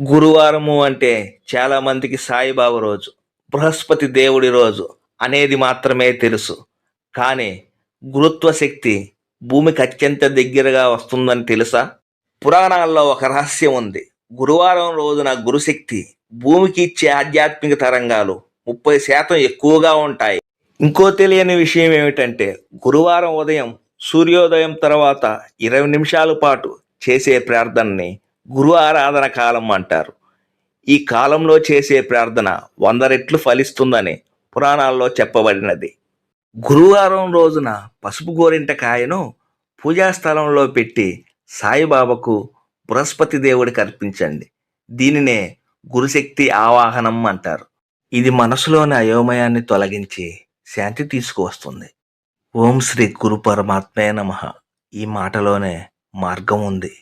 గురువారము అంటే చాలా మందికి సాయిబాబా రోజు బృహస్పతి దేవుడి రోజు అనేది మాత్రమే తెలుసు. కానీ గురుత్వ శక్తి భూమికి అత్యంత దగ్గరగా వస్తుందని తెలుసా? పురాణాల్లో ఒక రహస్యం ఉంది. గురువారం రోజున గురుశక్తి భూమికి ఇచ్చే ఆధ్యాత్మిక తరంగాలు ముప్పై శాతం ఎక్కువగా ఉంటాయి. ఇంకో తెలియని విషయం ఏమిటంటే గురువారం ఉదయం సూర్యోదయం తర్వాత ఇరవై నిమిషాల పాటు చేసే ప్రార్థనని గురు ఆరాధన కాలం అంటారు. ఈ కాలంలో చేసే ప్రార్థన వంద రెట్లు ఫలిస్తుందని పురాణాల్లో చెప్పబడినది. గురువారం రోజున పసుపు గోరింట కాయను పూజా స్థలంలో పెట్టి సాయిబాబాకు బృహస్పతి దేవుడికి అర్పించండి. దీనినే గురుశక్తి ఆవాహనం అంటారు. ఇది మనసులోని అయోమయాన్ని తొలగించి శాంతి తీసుకువస్తుంది. ఓం శ్రీ గురు పరమాత్మే నమ. ఈ మాటలోనే మార్గం ఉంది.